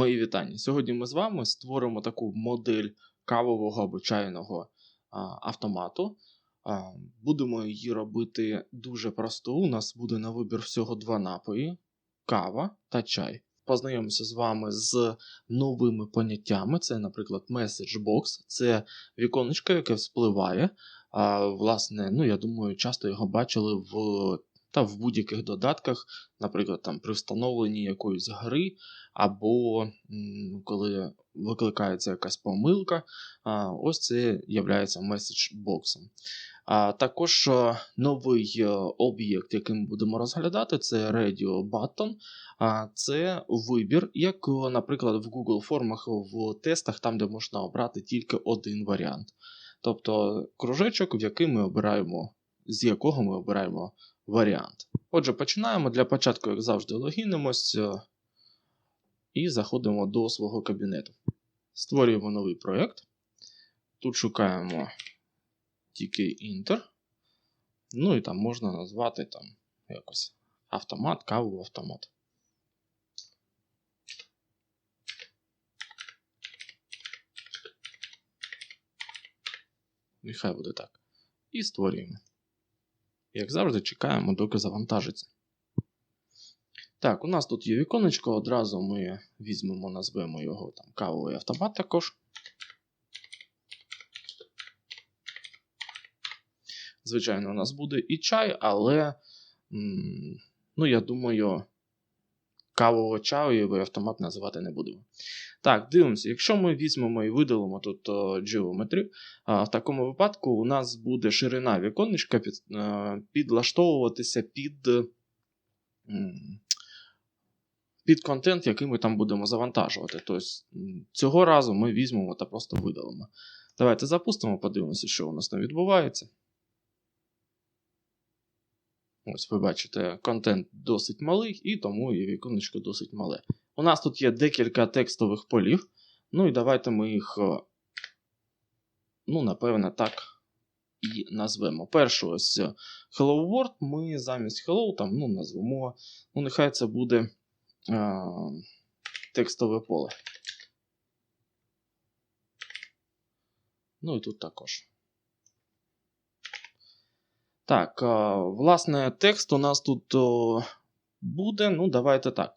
Мої вітання. Сьогодні ми з вами створимо таку модель кавового або чайного автомату. Будемо її робити дуже просто. У нас буде на вибір всього два напої: кава та чай. Познайомимося з вами з новими поняттями. Це, наприклад, message box, це віконечко, яке вспливає. А, Власне, ну я думаю, часто його бачили в та в будь-яких додатках, наприклад, там при встановленні якоїсь гри, або м, коли викликається якась помилка, а, ось це є меседж-боксом. Також новий об'єкт, який ми будемо розглядати, це Radio Button. А, Це вибір, як, наприклад, в Google формах в тестах, там, де можна обрати тільки один варіант. Тобто кружечок, в який ми обираємо, з якого ми обираємо варіант. Отже, починаємо. Для початку, як завжди, логінимось і заходимо до свого кабінету. Створюємо новий проєкт. Тут шукаємо тільки Enter. Ну і там можна назвати там якось автомат, каву автомат. Нехай буде так. І створюємо. Як завжди, чекаємо, доки завантажиться. Так, у нас тут є віконечко, одразу ми візьмемо, назвемо його там кавовий автомат також. Звичайно, у нас буде і чай, але, ну, я думаю, кавового чаю автомат називати не будемо. Так, дивимося, якщо ми візьмемо і видалимо тут Geometry, в такому випадку у нас буде ширина віконечка під, підлаштовуватися під під контент, який ми там будемо завантажувати. Тобто Цього разу ми візьмемо та просто видалимо. Давайте запустимо, подивимося, що у нас там відбувається. Ось ви бачите, контент досить малий, і тому і віконечко досить мале. У нас тут є декілька текстових полів. Ну і давайте ми їх, е, ну, напевне, так і назвемо. Перше ось е, Hello World ми замість Hello там, ну, назвемо. Ну, нехай це буде е, текстове поле. Ну і тут також. Так, власне, текст у нас тут буде. Ну, давайте так.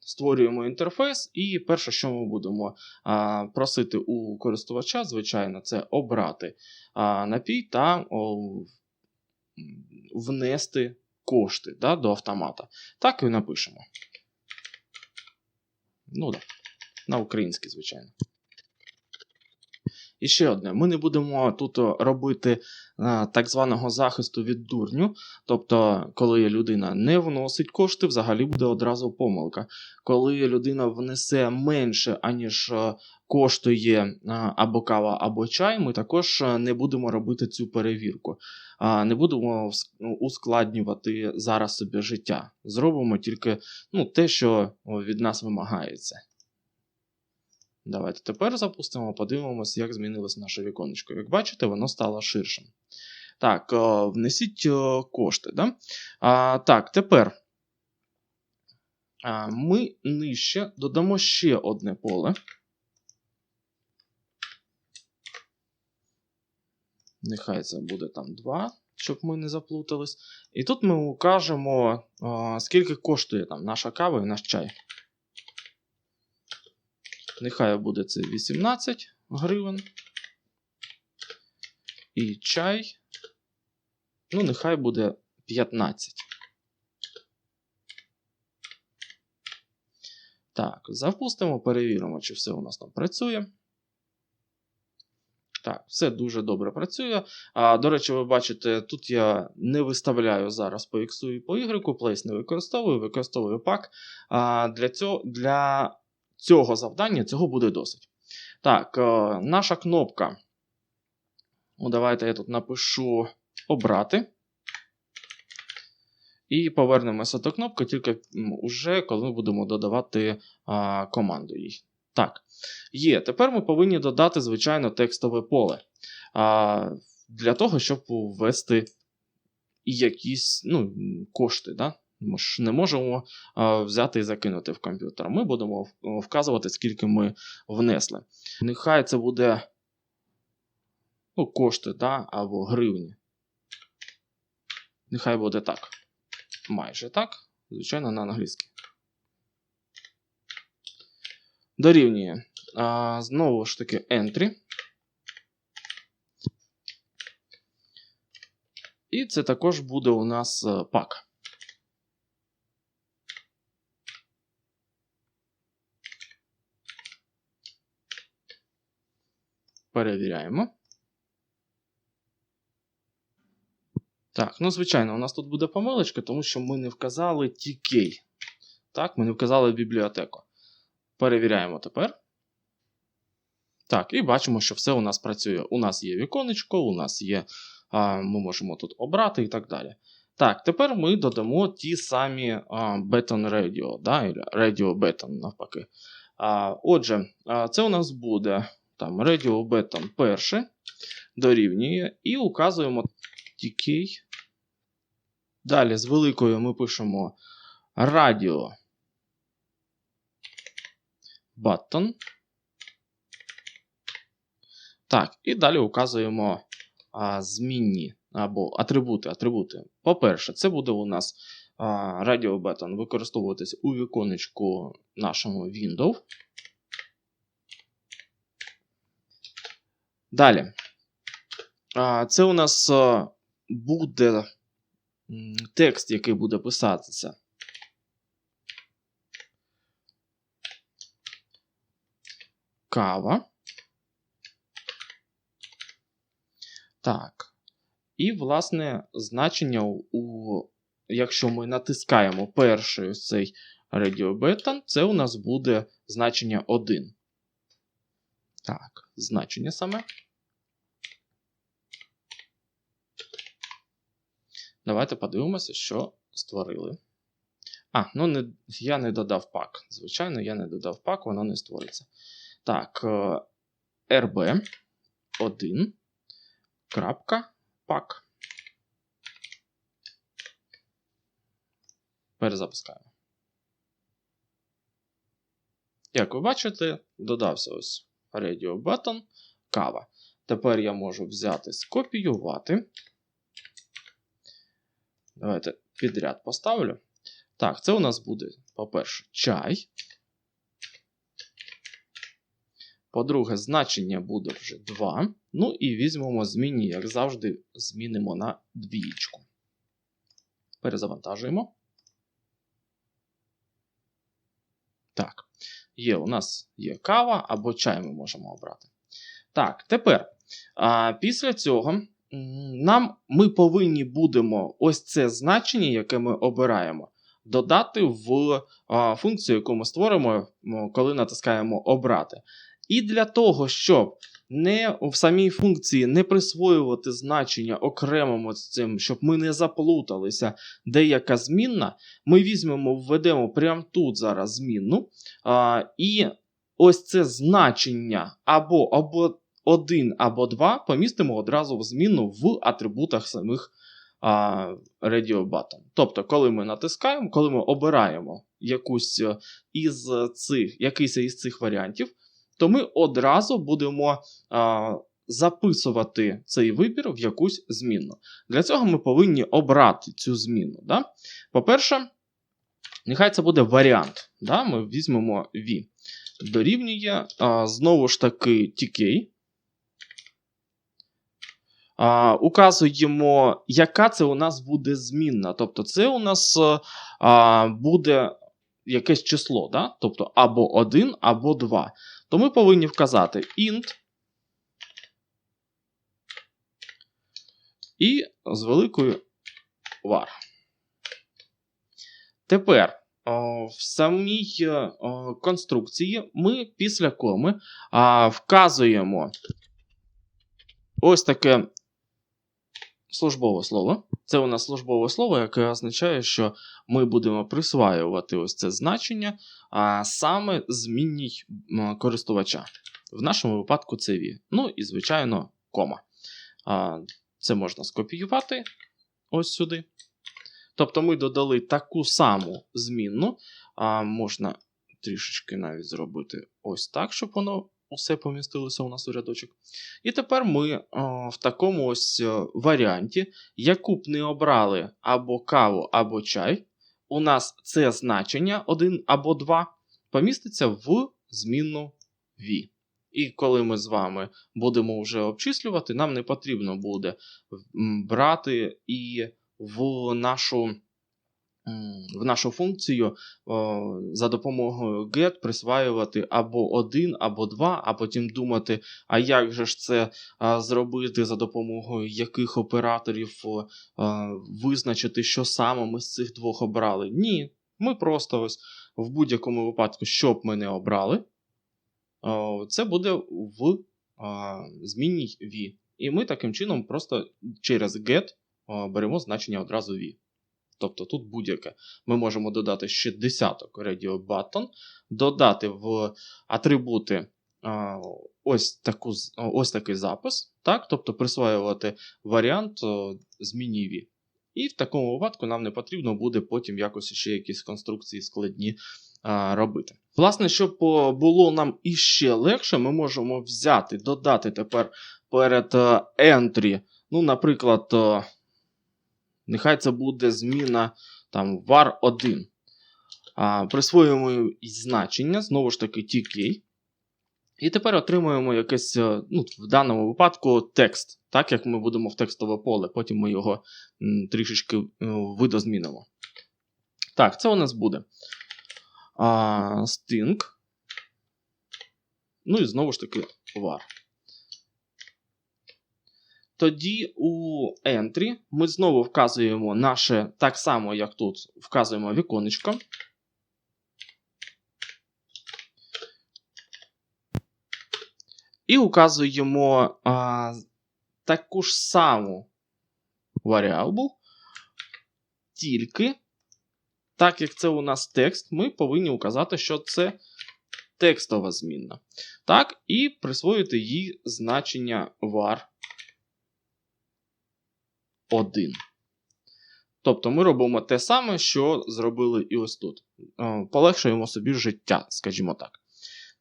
Створюємо інтерфейс, і перше, що ми будемо просити у користувача, звичайно, це обрати напій та внести кошти да, до автомата. Так і напишемо. Ну так, на український, звичайно. І ще одне: ми не будемо тут робити а, так званого захисту від дурню. Тобто, коли людина не вносить кошти, взагалі буде одразу помилка. Коли людина внесе менше, аніж коштує або кава, або чай, ми також не будемо робити цю перевірку. Не будемо ускладнювати зараз собі життя. Зробимо тільки ну, те, що від нас вимагається. Давайте тепер запустимо, подивимося, як змінилось наше віконечко. Як бачите, воно стало ширшим. Так, е, внесіть е, кошти. Да? А, Так, тепер а, ми нижче додамо ще одне поле. Нехай це буде там 2, щоб ми не заплутались. І тут ми укажемо, а, скільки коштує там наша кава і наш чай. Нехай буде це 18 гривень. І чай. Ну, нехай буде 15. Так, запустимо, перевіримо, чи все у нас там працює. Так, все дуже добре працює. А, До речі, ви бачите, тут я не виставляю зараз по X і по Y, Place не використовую, використовую пак. А, Для цього, для цього завдання цього буде досить. Так, е, наша кнопка. Ну, Давайте я тут напишу обрати. І повернемося до кнопки, тільки вже коли ми будемо додавати а, команду їй. Так, є. Тепер ми повинні додати, звичайно, текстове поле. А, Для того, щоб ввести якісь ну, кошти да, Ми ж не можемо а, взяти і закинути в комп'ютер. Ми будемо вказувати, скільки ми внесли. Нехай це буде ну, кошти да, або гривні. Нехай буде так. Майже так. Звичайно, на англійській. Дорівнює. А, знову ж таки, entry. І це також буде у нас е, пак. Перевіряємо. Так, ну звичайно, у нас тут буде помилочка, тому що ми не вказали TK. Так, ми не вказали бібліотеку. Перевіряємо тепер. Так, і бачимо, що все у нас працює. У нас є віконечко, у нас є. А, ми можемо тут обрати і так далі. Так, тепер ми додамо ті самі а, Beton Radio, да, Radio Beton навпаки. А, отже, а, це у нас буде там Radio Beton перше дорівнює і указуємо TK. Далі з великою ми пишемо Radio Button. Так, і далі указуємо а, змінні або атрибути. атрибути. По-перше, це буде у нас Button використовуватись у віконечку нашому Windows. Далі. Це у нас буде текст, який буде писатися. Кава. Так. І, власне, значення у, якщо ми натискаємо перший ось цей Button, це у нас буде значення 1. Так, значення саме. Давайте подивимося, що створили. А, ну не, я не додав пак. Звичайно, я не додав пак, воно не створиться. Так, е, RB 1. Крапка пак. Перезапускаємо. Як ви бачите, додався ось Radio Button, кава. Тепер я можу взяти, скопіювати. Давайте підряд поставлю. Так, це у нас буде, по-перше, чай. По-друге, значення буде вже 2. Ну і візьмемо змінні, як завжди, змінимо на двієчку. Перезавантажуємо. Так, є у нас є кава або чай ми можемо обрати. Так, тепер, а, після цього нам ми повинні будемо ось це значення, яке ми обираємо, додати в а, функцію, яку ми створимо, коли натискаємо Обрати. І для того, щоб не в самій функції не присвоювати значення окремому з цим, щоб ми не заплуталися, деяка змінна, ми візьмемо, введемо прямо тут зараз змінну. А, і ось це значення або, або 1, або 2 помістимо одразу в зміну в атрибутах самих а, Radio Button. Тобто, коли ми натискаємо, коли ми обираємо якусь е, із цих, якийсь із цих варіантів, то ми одразу будемо а, записувати цей вибір в якусь змінну. Для цього ми повинні обрати цю зміну. Да? По-перше, нехай це буде варіант. Да? Ми візьмемо V. Дорівнює а, знову ж таки TK. А, указуємо, яка це у нас буде змінна. Тобто, це у нас а, буде якесь число, да? тобто або 1, або 2. То ми повинні вказати int і з великою var. Тепер в самій о, конструкції ми після коми вказуємо ось таке службове слово. Це у нас службове слово, яке означає, що ми будемо присваювати ось це значення а саме змінній користувача. В нашому випадку це V. Ну і, звичайно, кома. Це можна скопіювати ось сюди. Тобто ми додали таку саму змінну, а можна трішечки навіть зробити ось так, щоб воно усе помістилося у нас у рядочок. І тепер ми о, в такому ось варіанті, яку б не обрали або каву, або чай, у нас це значення 1 або 2 поміститься в змінну V. І коли ми з вами будемо вже обчислювати, нам не потрібно буде брати і в нашу, в нашу функцію за допомогою get присваювати або 1, або 2, а потім думати, а як же ж це зробити за допомогою яких операторів визначити, що саме ми з цих двох обрали. Ні, ми просто ось в будь-якому випадку, що б ми не обрали, це буде в а, змінній V. І ми таким чином просто через get беремо значення одразу V. Тобто тут будь-яке. Ми можемо додати ще десяток radio button, додати в атрибути ось, таку, ось такий запис, так? тобто присваювати варіант о. І в такому випадку нам не потрібно буде потім якось ще якісь конструкції складні а, робити. Власне, щоб було нам іще легше, ми можемо взяти, додати тепер перед е, entry, ну, наприклад, нехай це буде зміна там var 1. А, присвоюємо значення, знову ж таки, tk. І тепер отримуємо якийсь, е, ну, в даному випадку, текст, так як ми будемо в текстове поле, потім ми його м, трішечки е, видозмінимо. Так, це у нас буде а, string. Ну і знову ж таки var. Тоді у entry ми знову вказуємо наше, так само, як тут вказуємо віконечко. І указуємо а, таку ж саму variable, тільки, так як це у нас текст, ми повинні указати, що це текстова змінна. Так, і присвоїти їй значення var 1. Тобто ми робимо те саме, що зробили і ось тут. Е, Полегшуємо собі життя, скажімо так.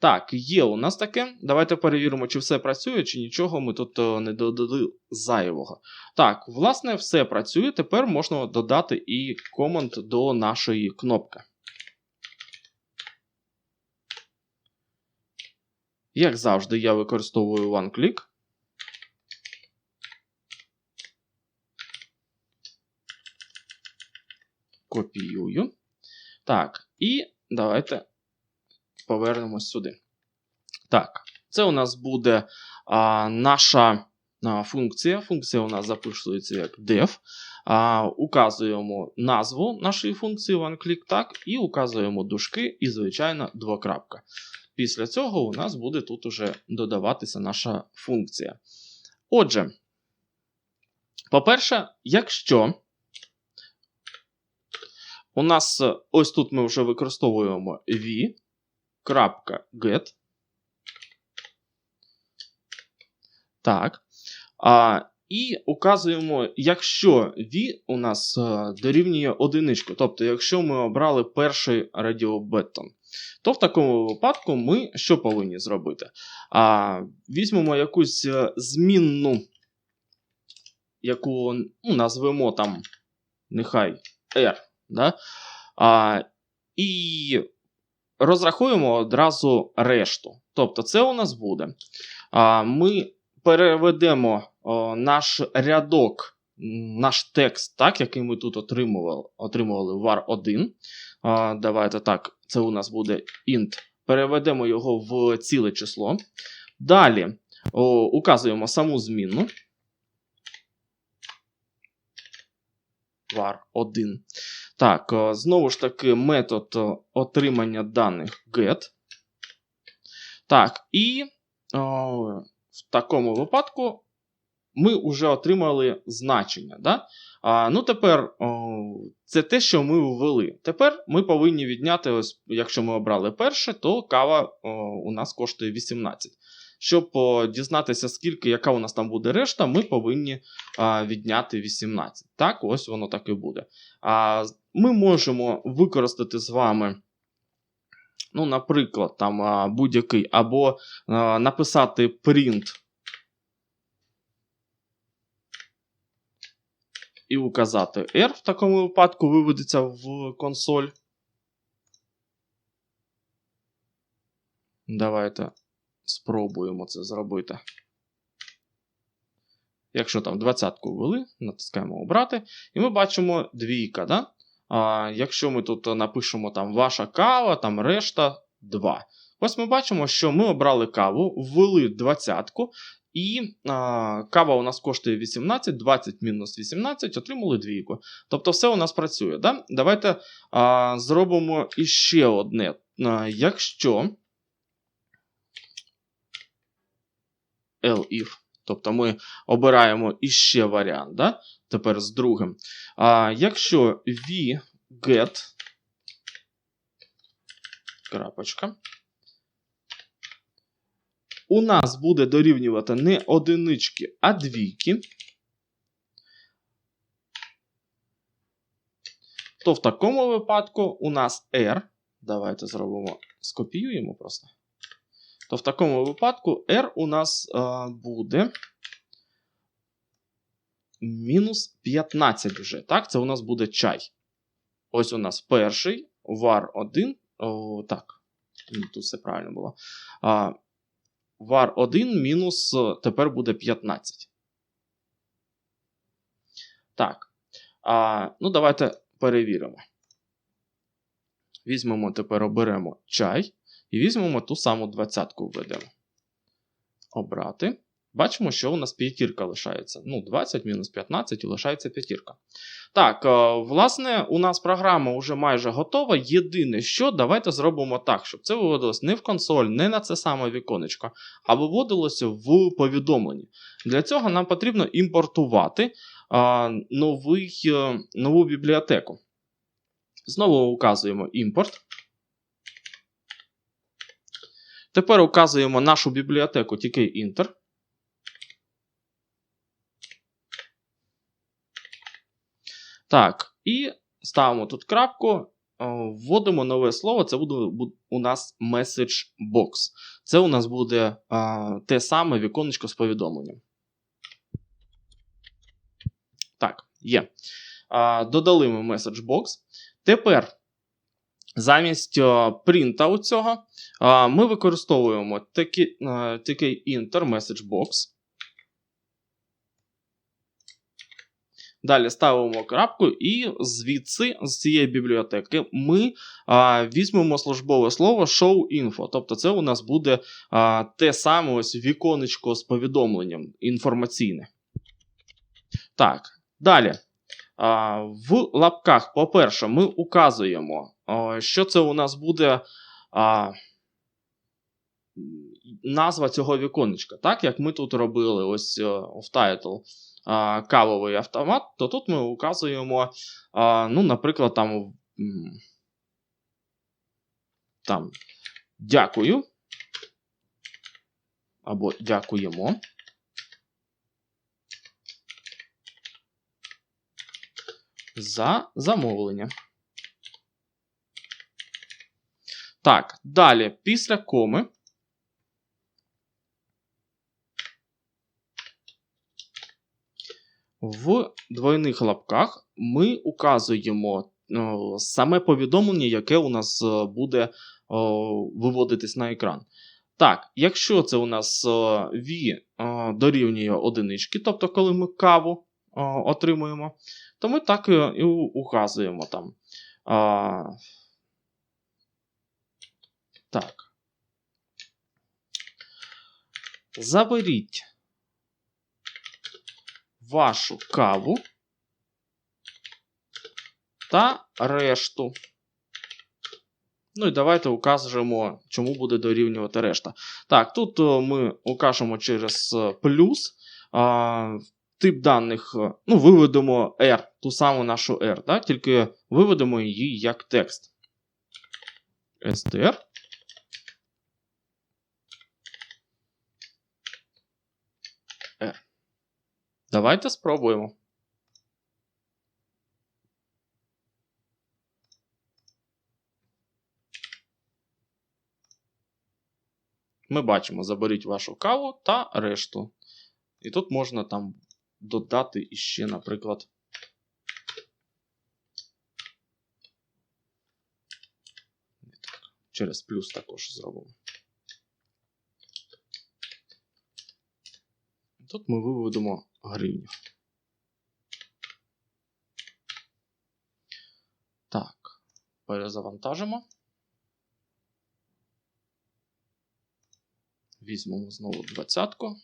Так, є у нас таке. Давайте перевіримо, чи все працює, чи нічого ми тут е, не додали зайвого. Так, власне, все працює. Тепер можна додати і команд до нашої кнопки. Як завжди, я використовую OneClick. Копіюю. Так, і давайте повернемось сюди. Так, це у нас буде а, наша а, функція. Функція у нас записується як def. А, указуємо назву нашої функції OneClick, так, і указуємо дужки і, звичайно, двокрапка. Після цього у нас буде тут уже додаватися наша функція. Отже, по-перше, якщо у нас е, ось тут ми вже використовуємо v.get. Так. А, І указуємо, якщо v у нас е, дорівнює одиничку, тобто, якщо ми обрали перший радіобеттон, то в такому випадку ми що повинні зробити? А, Візьмемо якусь е, змінну, яку ну, назвемо там, нехай R. Да? А, І розрахуємо одразу решту. Тобто, це у нас буде. А, Ми переведемо о, наш рядок, наш текст, так, який ми тут отримували, отримували var 1. А, Давайте так, це у нас буде int. Переведемо його в ціле число. Далі о, указуємо саму змінну. var 1. Так, е, знову ж таки, метод е, отримання даних get. Так, і о, в такому випадку ми вже отримали значення. Да? А, Ну, тепер о, це те, що ми ввели. Тепер ми повинні відняти, ось, якщо ми обрали перше, то кава о, у нас коштує 18. Щоб о, дізнатися, скільки, яка у нас там буде решта, ми повинні а, відняти 18. Так, ось воно так і буде. А, Ми можемо використати з вами. Ну, наприклад, там будь-який, або а, написати print і указати R. В такому випадку виведеться в консоль. Давайте спробуємо це зробити. Якщо там двадцятку ввели, натискаємо обрати, і ми бачимо двійка. Да? А, Якщо ми тут напишемо там ваша кава, там решта 2. Ось ми бачимо, що ми обрали каву, ввели двадцятку, і а, кава у нас коштує 18, 20 мінус 18, отримали двійку. Тобто все у нас працює. Да? Давайте а, зробимо іще одне. А, якщо elif, тобто ми обираємо іще варіант, да? Тепер з другим. А, Якщо v get крапочка, у нас буде дорівнювати не одинички, а двійки, то в такому випадку у нас R, давайте зробимо, скопіюємо просто. То в такому випадку R у нас а, буде мінус 15 вже. Так, це у нас буде чай. Ось у нас перший var 1. О, так, тут все правильно було. А, var 1 мінус тепер буде 15. Так. А, Ну, давайте перевіримо. Візьмемо тепер оберемо чай. І візьмемо ту саму двадцятку введемо. Обрати. Бачимо, що у нас п'ятірка лишається. Ну, 20 мінус 15 і лишається п'ятірка. Так, власне, у нас програма вже майже готова. Єдине, що давайте зробимо так, щоб це виводилось не в консоль, не на це саме віконечко, а виводилося в повідомленні. Для цього нам потрібно імпортувати а, новий, нову бібліотеку. Знову указуємо імпорт. Тепер указуємо нашу бібліотеку tk-inter. Так, і ставимо тут крапку, вводимо нове слово. Це буде у нас message box. Це у нас буде а, те саме віконечко з повідомленням. Так, є. А, Додали ми message box. Тепер. Замість принта у цього ми використовуємо такий Inter Message Box. Далі ставимо крапку, і звідси, з цієї бібліотеки, ми а, візьмемо службове слово show info. Тобто, це у нас буде а, те саме ось віконечко з повідомленням інформаційне. Так, далі. А, в лапках, по-перше, ми указуємо, а, що це у нас буде а, назва цього віконечка. Так, як ми тут робили ось в title кавовий автомат, то тут ми указуємо, ну, наприклад, там, там дякую. Або дякуємо. За замовлення. Так, далі, після коми. В двойних лапках ми указуємо о, саме повідомлення, яке у нас буде о, виводитись на екран. Так, якщо це у нас V дорівнює одинички, тобто коли ми каву отримуємо, то ми так і указуємо там. Так. Заберіть вашу каву та решту. Ну і давайте укажемо, чому буде дорівнювати решта. Так, тут ми укажемо через плюс. А, Тип даних, ну, виведемо R, ту саму нашу R, так? тільки виведемо її як текст. str. Давайте спробуємо. Ми бачимо, заберіть вашу каву та решту. І тут можна там додати іще, наприклад. Через плюс також зробимо. Тут ми виведемо гривню. Так, перезавантажимо. Візьмемо знову двадцятку.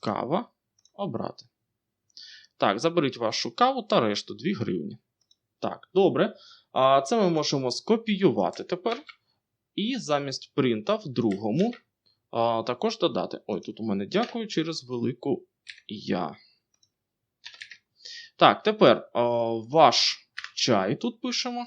Кава. Обрати. Так, заберіть вашу каву та решту 2 гривні. Так, добре. А це ми можемо скопіювати тепер. І замість принта в другому а, також додати. Ой, тут у мене дякую через велику я. Так, тепер а, ваш чай тут пишемо.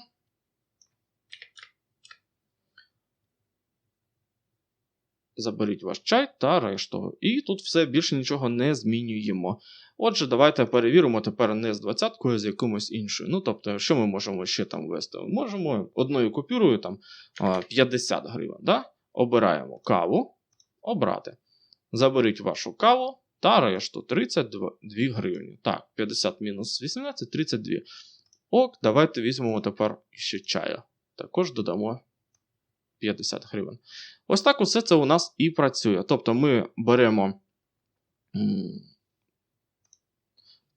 Заберіть ваш чай та решту. І тут все більше нічого не змінюємо. Отже, давайте перевіримо тепер не з 20 а з якимось іншою. Ну, тобто, що ми можемо ще там ввести? Можемо одною купюрою там 50 гривень. Да? Обираємо каву. Обрати. Заберіть вашу каву та решту 32 гривні. Так, 50 мінус 18 32. Ок, давайте візьмемо тепер ще чаю. Також додамо 50 гривень. Ось так усе це у нас і працює. Тобто ми беремо.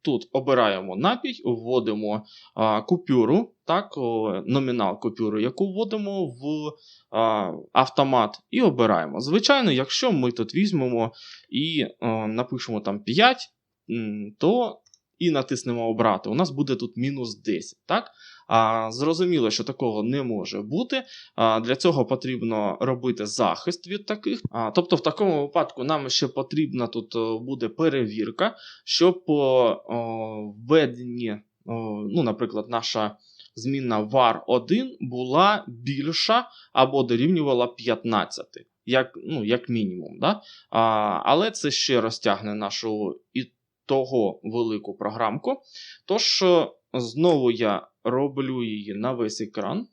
Тут обираємо напій, вводимо а, купюру, так, номінал купюри, яку вводимо в а, автомат, і обираємо. Звичайно, якщо ми тут візьмемо і а, напишемо там 5, то і натиснемо обрати, у нас буде тут мінус 10. так? А, Зрозуміло, що такого не може бути. А, Для цього потрібно робити захист від таких. А, Тобто, в такому випадку нам ще потрібна тут буде перевірка, щоб введені, ну, наприклад, наша. Змінна var 1 була більша або дорівнювала 15, як ну, як мінімум. Да? А, Але це ще розтягне нашу і того велику програмку. Тож, знову я роблю її на весь екран.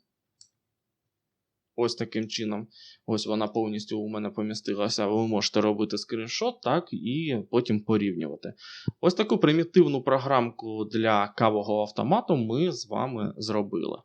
Ось таким чином. Ось вона повністю у мене помістилася. Ви можете робити скріншот, так, і потім порівнювати. Ось таку примітивну програмку для кавового автомату ми з вами зробили.